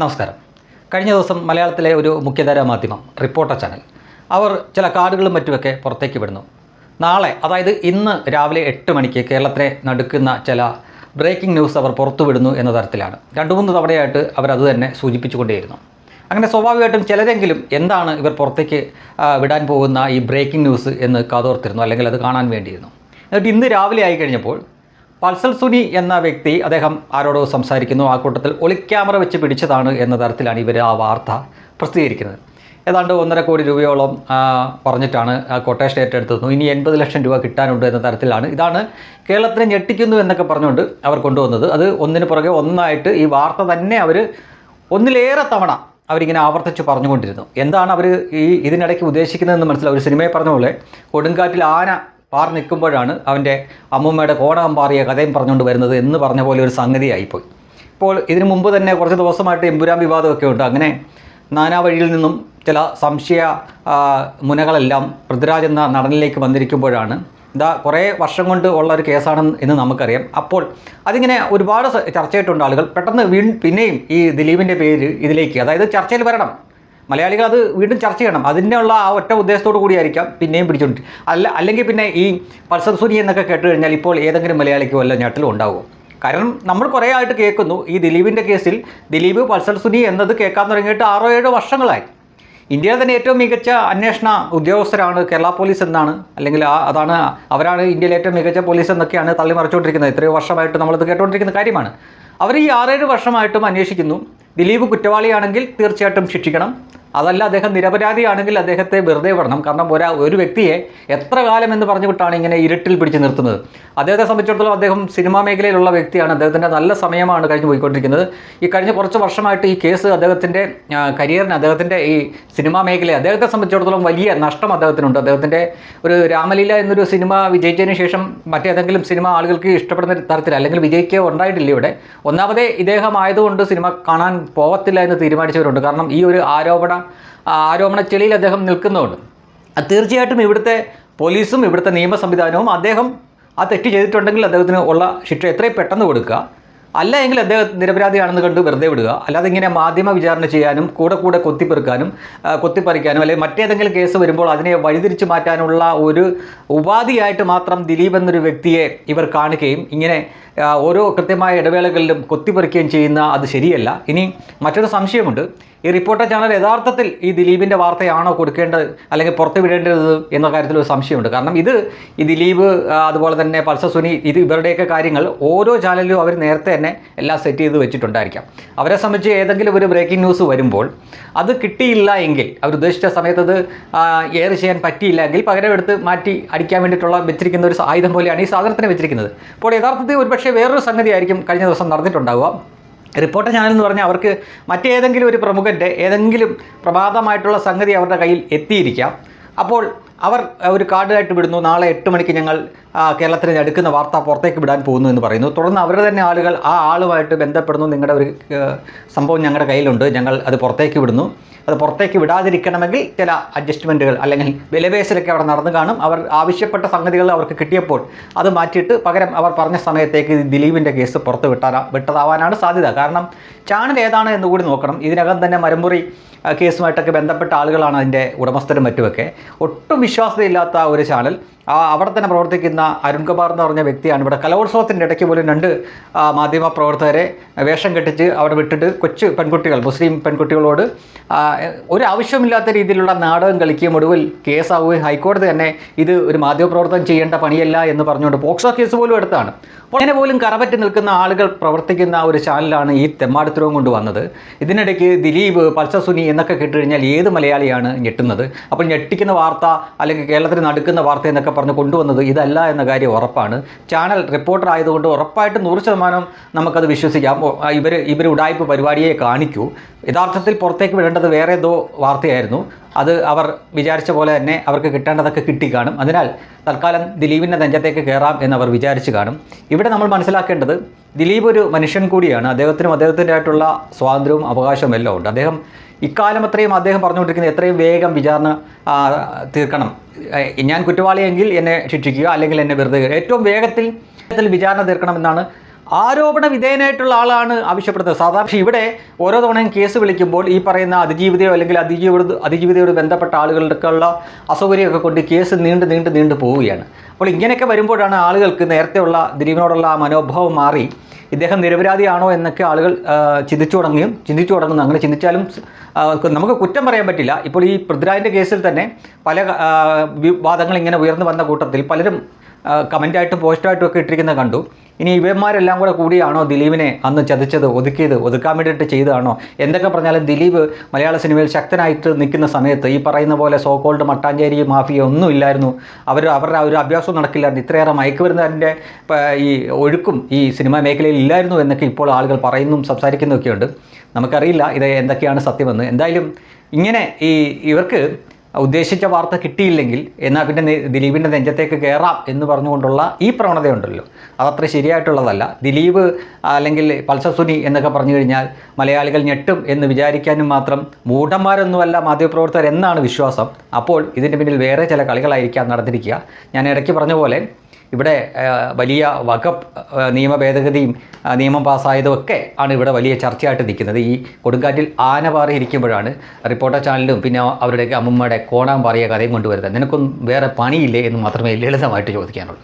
നമസ്കാരം. കഴിഞ്ഞ ദിവസം മലയാളത്തിലെ ഒരു മുഖ്യധാരാ മാധ്യമം റിപ്പോർട്ടർ ചാനൽ അവർ ചില കാർഡുകളും മറ്റുമൊക്കെ പുറത്തേക്ക് വിടുന്നു. നാളെ അതായത് ഇന്ന് രാവിലെ എട്ട് മണിക്ക് കേരളത്തിനെ നടുക്കുന്ന ചില ബ്രേക്കിംഗ് ന്യൂസ് അവർ പുറത്തുവിടുന്നു എന്ന തരത്തിലാണ്. രണ്ട് മൂന്ന് തവണയായിട്ട് അവർ അത് തന്നെ സൂചിപ്പിച്ചുകൊണ്ടേയിരുന്നു. അങ്ങനെ സ്വാഭാവികമായിട്ടും ചിലരെങ്കിലും എന്താണ് ഇവർ പുറത്തേക്ക് വിടാൻ പോകുന്ന ഈ ബ്രേക്കിംഗ് ന്യൂസ് എന്ന് കാതോർത്തിരുന്നു അല്ലെങ്കിൽ അത് കാണാൻ വേണ്ടിയിരുന്നു. എന്നിട്ട് ഇന്ന് രാവിലെ ആയി കഴിഞ്ഞപ്പോൾ പൾസൽ സുനി എന്ന വ്യക്തി അദ്ദേഹം ആരോടോ സംസാരിക്കുന്നു. ആ കൂട്ടത്തിൽ ഒളിക്യാമറ വെച്ച് പിടിച്ചതാണ് എന്ന തരത്തിലാണ് ഇവർ ആ വാർത്ത പ്രസിദ്ധീകരിക്കുന്നത്. ഏതാണ്ട് ഒന്നര കോടി രൂപയോളം പറഞ്ഞിട്ടാണ് കൊട്ടേഷൻ ഏറ്റെടുത്തത് ഇനി എൺപത് ലക്ഷം രൂപ കിട്ടാനുണ്ട് എന്ന തരത്തിലാണ് ഇതാണ് കേരളത്തിനെ ഞെട്ടിക്കുന്നു എന്നൊക്കെ പറഞ്ഞുകൊണ്ട് അവർ കൊണ്ടുവന്നത്. അത് ഒന്നിന് പുറകെ ഒന്നായിട്ട് ഈ വാർത്ത തന്നെ അവർ ഒന്നിലേറെ തവണ അവരിങ്ങനെ ആവർത്തിച്ച് പറഞ്ഞുകൊണ്ടിരുന്നു. എന്താണ് അവർ ഈ ഇതിനിടയ്ക്ക് ഉദ്ദേശിക്കുന്നതെന്ന് മനസ്സിലാവും ഒരു സിനിമയെ പറഞ്ഞ പോലെ കൊടുങ്കാറ്റിൽ ആന പാർ നിൽക്കുമ്പോഴാണ് അവന്റെ അമ്മൂമ്മയുടെ കോണകം പാറിയ കഥയും പറഞ്ഞുകൊണ്ട് വരുന്നത് എന്ന് പറഞ്ഞ പോലെ ഒരു സംഗതിയായിപ്പോയി. ഇപ്പോൾ ഇതിനു മുമ്പ് തന്നെ കുറച്ച് ദിവസമായിട്ട് എമ്പുരാൻ വിവാദമൊക്കെ ഉണ്ട്. അങ്ങനെ നാനാ വഴിയിൽ നിന്നും ചില സംശയ മുനകളെല്ലാം പൃഥ്വിരാജ് എന്ന നടനിലേക്ക് വന്നിരിക്കുമ്പോഴാണ് ഇതാ കുറേ വർഷം കൊണ്ട് ഉള്ള ഒരു കേസാണ് എന്ന് നമുക്കറിയാം. അപ്പോൾ അതിങ്ങനെ ഒരുപാട് ചർച്ചയായിട്ടുണ്ട് ആളുകൾ. പെട്ടെന്ന് വീ പിന്നെയും ഈ ദിലീപിന്റെ പേര് ഇതിലേക്ക് അതായത് ചർച്ചയിൽ വരണം. മലയാളികൾ അത് വീണ്ടും ചർച്ച ചെയ്യണം. അതിന്റെ ഉള്ള ആ ഒറ്റ ഉദ്ദേശത്തോടു കൂടിയായിരിക്കാം പിന്നെയും പിടിച്ചുകൊണ്ട് അല്ല അല്ലെങ്കിൽ പിന്നെ ഈ പൾസർ സുനി എന്നൊക്കെ കേട്ട് കഴിഞ്ഞാൽ ഇപ്പോൾ ഏതെങ്കിലും മലയാളിക്ക് വല്ല ഞെട്ടലും ഉണ്ടാവും കാരണം നമ്മൾ കുറേ ആയിട്ട് കേൾക്കുന്നു. ഈ ദിലീപിന്റെ കേസിൽ ദിലീപ് പൾസർ സുനി എന്നത് കേൾക്കാൻ തുടങ്ങിയിട്ട് ആറോ ഏഴോ വർഷങ്ങളായി. ഇന്ത്യയിലെ തന്നെ ഏറ്റവും മികച്ച അന്വേഷണ ഉദ്യോഗസ്ഥരാണ് കേരള പോലീസ് എന്നാണ്. അല്ലെങ്കിൽ ആ അതാണ് അവരാണ് ഇന്ത്യയിലെ ഏറ്റവും മികച്ച പോലീസ് എന്നൊക്കെയാണ് തള്ളി മറിച്ചുകൊണ്ടിരിക്കുന്നത് എത്രയോ വർഷമായിട്ട് നമ്മളത് കേട്ടുകൊണ്ടിരിക്കുന്ന കാര്യമാണ്. അവർ ഈ ആറേഴ് വർഷമായിട്ടും അന്വേഷിക്കുന്നു. ദിലീപ് കുറ്റവാളിയാണെങ്കിൽ തീർച്ചയായിട്ടും ശിക്ഷിക്കണം. അതല്ല അദ്ദേഹം നിരപരാധിയാണെങ്കിൽ അദ്ദേഹത്തെ വെറുതെ വിടണം. കാരണം ഒരാ ഒരു വ്യക്തിയെ എത്ര കാലം എന്ന് പറഞ്ഞുകൊണ്ടാണ് ഇങ്ങനെ ഇരുട്ടിൽ പിടിച്ച് നിർത്തുന്നത്. അദ്ദേഹത്തെ സംബന്ധിച്ചിടത്തോളം അദ്ദേഹം സിനിമാ മേഖലയിലുള്ള വ്യക്തിയാണ്. അദ്ദേഹത്തിന്റെ നല്ല സമയമാണ് കഴിഞ്ഞ് പോയിക്കൊണ്ടിരിക്കുന്നത്. ഈ കഴിഞ്ഞ കുറച്ച് വർഷമായിട്ട് ഈ കേസ് അദ്ദേഹത്തിന്റെ കരിയറിന് അദ്ദേഹത്തിന്റെ ഈ സിനിമാ മേഖല അദ്ദേഹത്തെ സംബന്ധിച്ചിടത്തോളം വലിയ നഷ്ടം അദ്ദേഹത്തിനുണ്ട്. അദ്ദേഹത്തിന്റെ ഒരു രാമലീല എന്നൊരു സിനിമ വിജയിച്ചതിന് ശേഷം മറ്റേതെങ്കിലും സിനിമ ആളുകൾക്ക് ഇഷ്ടപ്പെടുന്ന തരത്തിൽ അല്ലെങ്കിൽ വിജയിക്കുക ഉണ്ടായിട്ടില്ല ഇവിടെ. ഒന്നാമതേ ഇദ്ദേഹം ആയതുകൊണ്ട് സിനിമ കാണാൻ പോകത്തില്ല എന്ന് തീരുമാനിച്ചവരുണ്ട്. കാരണം ഈ ഒരു ആരോപണ ആരോപണ ചെളിയിൽ അദ്ദേഹം നിൽക്കുന്നതുകൊണ്ട് തീർച്ചയായിട്ടും ഇവിടുത്തെ പോലീസും ഇവിടുത്തെ നിയമ സംവിധാനവും അദ്ദേഹം ആ തെറ്റ് ചെയ്തിട്ടുണ്ടെങ്കിൽ അദ്ദേഹത്തിന് ഉള്ള ശിക്ഷ എത്രയും പെട്ടെന്ന് കൊടുക്കുക. അല്ല എങ്കിൽ അദ്ദേഹം നിരപരാധിയാണെന്ന് കണ്ട് വെറുതെ വിടുക. അല്ലാതെ ഇങ്ങനെ മാധ്യമ വിചാരണ ചെയ്യാനും കൂടെ കൂടെ കൊത്തിപ്പെറുക്കാനും കൊത്തിപ്പറിക്കാനും അല്ലെങ്കിൽ മറ്റേതെങ്കിലും കേസ് വരുമ്പോൾ അതിനെ വഴിതിരിച്ചു മാറ്റാനുള്ള ഒരു ഉപാധിയായിട്ട് മാത്രം ദിലീപ് എന്നൊരു വ്യക്തിയെ ഇവർ കാണുകയും ഇങ്ങനെ ഓരോ കൃത്യമായ ഇടവേളകളിലും കൊത്തിപ്പറിക്കുകയും ചെയ്യുന്ന അത് ശരിയല്ല. ഇനി മറ്റൊരു സംശയമുണ്ട്. ഈ റിപ്പോർട്ടർ ചാനൽ യഥാർത്ഥത്തിൽ ഈ ദിലീപിന്റെ വാർത്തയാണോ കൊടുക്കേണ്ടത് അല്ലെങ്കിൽ പുറത്ത് വിടേണ്ടത് എന്ന കാര്യത്തിൽ ഒരു സംശയമുണ്ട്. കാരണം ഇത് ഈ ദിലീപ് അതുപോലെ തന്നെ പൾസർ സുനി ഇത് ഇവരുടെയൊക്കെ കാര്യങ്ങൾ ഓരോ ചാനലിലും അവർ നേരത്തെ തന്നെ എല്ലാം സെറ്റ് ചെയ്ത് വെച്ചിട്ടുണ്ടായിരിക്കാം. അവരെ സംബന്ധിച്ച് ഏതെങ്കിലും ഒരു ബ്രേക്കിംഗ് ന്യൂസ് വരുമ്പോൾ അത് കിട്ടിയില്ല എങ്കിൽ അവർ ഉദ്ദേശിച്ച സമയത്ത് അത് എയർ ചെയ്യാൻ പറ്റിയില്ല എങ്കിൽ പകരം എടുത്ത് മാറ്റി അടിക്കാൻ വേണ്ടിയിട്ടുള്ള വെച്ചിരിക്കുന്ന ഒരു ആയുധം പോലെയാണ് ഈ സാധനത്തിന് വെച്ചിരിക്കുന്നത്. അപ്പോൾ യഥാർത്ഥത്തിൽ ഒരുപക്ഷെ വേറൊരു സംഗതിയായിരിക്കും കഴിഞ്ഞ ദിവസം നടന്നിട്ടുണ്ടാവുക. റിപ്പോർട്ടർ ചാനൽ എന്ന് പറഞ്ഞാൽ അവർക്ക് മറ്റേതെങ്കിലും ഒരു പ്രമുഖന്റെ ഏതെങ്കിലും പ്രഭാതമായിട്ടുള്ള സംഗതി അവരുടെ കയ്യിൽ എത്തിയിരിക്കാം. അപ്പോൾ അവർ ഒരു കാർഡായിട്ട് വിടുന്നു. നാളെ എട്ട് മണിക്ക് ഞങ്ങൾ കേരളത്തിന് എടുക്കുന്ന വാർത്ത പുറത്തേക്ക് വിടാൻ പോകുന്നു എന്ന് പറയുന്നു. തുടർന്ന് അവരുടെ തന്നെ ആളുകൾ ആ ആളുമായിട്ട് ബന്ധപ്പെടുന്നു. നിങ്ങളുടെ ഒരു സംഭവം ഞങ്ങളുടെ കയ്യിലുണ്ട്. ഞങ്ങൾ അത് പുറത്തേക്ക് വിടുന്നു. അത് പുറത്തേക്ക് വിടാതിരിക്കണമെങ്കിൽ ചില അഡ്ജസ്റ്റ്മെന്റുകൾ അല്ലെങ്കിൽ വിലപേശലൊക്കെ അവിടെ നടന്നു കാണും. അവർ ആവശ്യപ്പെട്ട സംഗതികൾ അവർക്ക് കിട്ടിയപ്പോൾ അത് മാറ്റിയിട്ട് പകരം അവർ പറഞ്ഞ സമയത്തേക്ക് ദിലീപിന്റെ കേസ് പുറത്ത് വിട്ടാ വിട്ടതാവാനാണ് സാധ്യത. കാരണം ചാനൽ ഏതാണ് എന്നുകൂടി നോക്കണം. ഇതിനകം തന്നെ മരമുറി കേസുമായിട്ടൊക്കെ ബന്ധപ്പെട്ട ആളുകളാണ് അതിന്റെ ഉടമസ്ഥരും മറ്റുമൊക്കെ. ഒട്ടും വിശ്വാസ്യതയില്ലാത്ത ഒരു ചാനൽ അവിടെ തന്നെ പ്രവർത്തിക്കുന്ന അരുൺ കുമാർ എന്ന് പറഞ്ഞ വ്യക്തിയാണ്. ഇവിടെ കലോത്സവത്തിന്റെ ഇടയ്ക്ക് പോലും രണ്ട് മാധ്യമ പ്രവർത്തകരെ വേഷം കെട്ടിച്ച് അവിടെ വിട്ടിട്ട് കൊച്ചു പെൺകുട്ടികൾ മുസ്ലിം പെൺകുട്ടികളോട് ഒരു ആവശ്യമില്ലാത്ത രീതിയിലുള്ള നാടകം കളിക്കുകയും ഒടുവിൽ കേസാവുകയും ഹൈക്കോടതി തന്നെ ഇത് ഒരു മാധ്യമപ്രവർത്തനം ചെയ്യേണ്ട പണിയല്ല എന്ന് പറഞ്ഞുകൊണ്ട് പോക്സോ കേസ് പോലും എടുത്താണ്. അങ്ങനെ പോലും കറപറ്റി നിൽക്കുന്ന ആളുകൾ പ്രവർത്തിക്കുന്ന ഒരു ചാനലാണ് ഈ തെമ്മാടുത്തരവും കൊണ്ട് വന്നത് ഇതിനിടയ്ക്ക് ദിലീപ് പൽസസുനി സുനി എന്നൊക്കെ കേട്ടുകഴിഞ്ഞാൽ ഏത് മലയാളിയാണ് ഞെട്ടുന്നത്? അപ്പോൾ ഞെട്ടിക്കുന്ന വാർത്ത അല്ലെങ്കിൽ കേരളത്തിൽ നടക്കുന്ന വാർത്ത എന്നൊക്കെ പറഞ്ഞ് കൊണ്ടുവന്നത് ഇതല്ല എന്ന കാര്യം ഉറപ്പാണ്. ചാനൽ റിപ്പോർട്ടർ ആയതുകൊണ്ട് ഉറപ്പായിട്ടും നൂറ് ശതമാനം നമുക്കത് വിശ്വസിക്കാം. ഇവർ ഇവർ ഉടായ്പ പരിപാടിയെ കാണിക്കൂ. യഥാർത്ഥത്തിൽ പുറത്തേക്ക് വിടേണ്ടത് വേറെ ഏതോ വാർത്തയായിരുന്നു. അത് അവർ വിചാരിച്ച പോലെ തന്നെ അവർക്ക് കിട്ടേണ്ടതൊക്കെ കിട്ടി കാണും അതിനാൽ തൽക്കാലം ദിലീപിന്റെ നെഞ്ചത്തേക്ക് കയറാം എന്ന് അവർ വിചാരിച്ച് കാണും. ഇവിടെ നമ്മൾ മനസ്സിലാക്കേണ്ടത് ദിലീപ് ഒരു മനുഷ്യൻ കൂടിയാണ്. അദ്ദേഹത്തിനും അദ്ദേഹത്തിന്റെതായിട്ടുള്ള സ്വാതന്ത്ര്യവും അവകാശവും എല്ലാം ഉണ്ട്. അദ്ദേഹം ഇക്കാലം അത്രയും അദ്ദേഹം പറഞ്ഞുകൊണ്ടിരിക്കുന്നത് എത്രയും വേഗം വിചാരണ തീർക്കണം. ഞാൻ കുറ്റവാളിയെങ്കിൽ എന്നെ ശിക്ഷിക്കുക അല്ലെങ്കിൽ എന്നെ വെറുതെ ഏറ്റവും വേഗത്തിൽ വിചാരണ തീർക്കണമെന്നാണ് ആരോപണ വിധേയനായിട്ടുള്ള ആളാണ് ആവശ്യപ്പെടുന്നത്. സാധാരണ പക്ഷേ ഇവിടെ ഓരോ തവണയും കേസ് വിളിക്കുമ്പോൾ ഈ പറയുന്ന അതിജീവിതയോ അല്ലെങ്കിൽ അതിജീവിത അതിജീവിതയോട് ബന്ധപ്പെട്ട ആളുകൾക്കുള്ള അസൗകര്യമൊക്കെ കൊണ്ട് കേസ് നീണ്ട് നീണ്ട് നീണ്ടു പോവുകയാണ്. അപ്പോൾ ഇങ്ങനെയൊക്കെ വരുമ്പോഴാണ് ആളുകൾക്ക് നേരത്തെയുള്ള ദിലീപിനോടുള്ള ആ മനോഭാവം മാറി ഇദ്ദേഹം നിരപരാധിയാണോ എന്നൊക്കെ ആളുകൾ ചിന്തിച്ചു തുടങ്ങുകയും ചിന്തിച്ചു തുടങ്ങുന്നു. അങ്ങനെ ചിന്തിച്ചാലും നമുക്ക് കുറ്റം പറയാൻ പറ്റില്ല. ഇപ്പോൾ ഈ പൃഥ്വിരാജിന്റെ കേസിൽ തന്നെ പല വാദങ്ങൾ ഇങ്ങനെ ഉയർന്നു വന്ന കൂട്ടത്തിൽ പലരും കമന്റായിട്ടും പോസ്റ്റായിട്ടും ഒക്കെ ഇട്ടിരിക്കുന്നത് കണ്ടു. ഇനി ഇവന്മാരെല്ലാം കൂടെ കൂടിയാണോ ദിലീപിനെ അന്ന് ചതിച്ചത് ഒതുക്കിയത് ഒതുക്കാൻ വേണ്ടിയിട്ട് ചെയ്തതാണോ? എന്തൊക്കെ പറഞ്ഞാലും ദിലീപ് മലയാള സിനിമയിൽ ശക്തനായിട്ട് നിൽക്കുന്ന സമയത്ത് ഈ പറയുന്ന പോലെ സോ കോൾഡ് മട്ടാഞ്ചേരി മാഫിയ ഒന്നും ഇല്ലായിരുന്നു. അവർ അവരുടെ ഒരു അഭ്യാസവും നടക്കില്ലായിരുന്നു. ഇത്രയേറെ മയക്കുമരുന്നതിന്റെ ഈ ഒഴുക്കും ഈ സിനിമാ മേഖലയിൽ ഇല്ലായിരുന്നു എന്നൊക്കെ ഇപ്പോൾ ആളുകൾ പറയുന്നതും സംസാരിക്കുന്നതൊക്കെയുണ്ട് നമുക്കറിയില്ല ഇത് എന്തൊക്കെയാണ് സത്യമെന്ന്. എന്തായാലും ഇങ്ങനെ ഈ ഇവർക്ക് ഉദ്ദേശിച്ച വാർത്ത കിട്ടിയില്ലെങ്കിൽ എന്നാൽ പിന്നെ ദിലീപിന്റെ നെഞ്ചത്തേക്ക് കയറാം എന്ന് പറഞ്ഞുകൊണ്ടുള്ള ഈ പ്രവണതയുണ്ടല്ലോ. അതത്ര ശരിയായിട്ടുള്ളതല്ല. ദിലീപ് അല്ലെങ്കിൽ പൾസസുനി എന്നൊക്കെ പറഞ്ഞു കഴിഞ്ഞാൽ മലയാളികൾ ഞെട്ടും എന്ന് വിചാരിക്കാനും മാത്രം മൂഢന്മാരൊന്നുമല്ല മാധ്യമപ്രവർത്തകർ എന്നാണ് വിശ്വാസം. അപ്പോൾ ഇതിന്റെ പിന്നിൽ വേറെ ചില കളികളായിരിക്കാം നടന്നിരിക്കുക. ഞാൻ ഇടയ്ക്ക് പറഞ്ഞ പോലെ ഇവിടെ വലിയ വകപ്പ് നിയമ ഭേദഗതിയും നിയമം പാസ്സായതും ഒക്കെ ആണ് ഇവിടെ വലിയ ചർച്ചയായിട്ട് നിൽക്കുന്നത്. ഈ കൊടുങ്കാറ്റിൽ ആന പാറിയിരിക്കുമ്പോഴാണ് റിപ്പോർട്ടർ ചാനലും പിന്നെ അവരുടെ അമ്മമ്മയുടെ കോണാൻ പാറിയ കഥയും കൊണ്ടുവരുന്നത്. നിനക്കൊന്നും വേറെ പണിയില്ലേ എന്ന് മാത്രമേ ലളിതമായിട്ട് ചോദിക്കാനുള്ളൂ.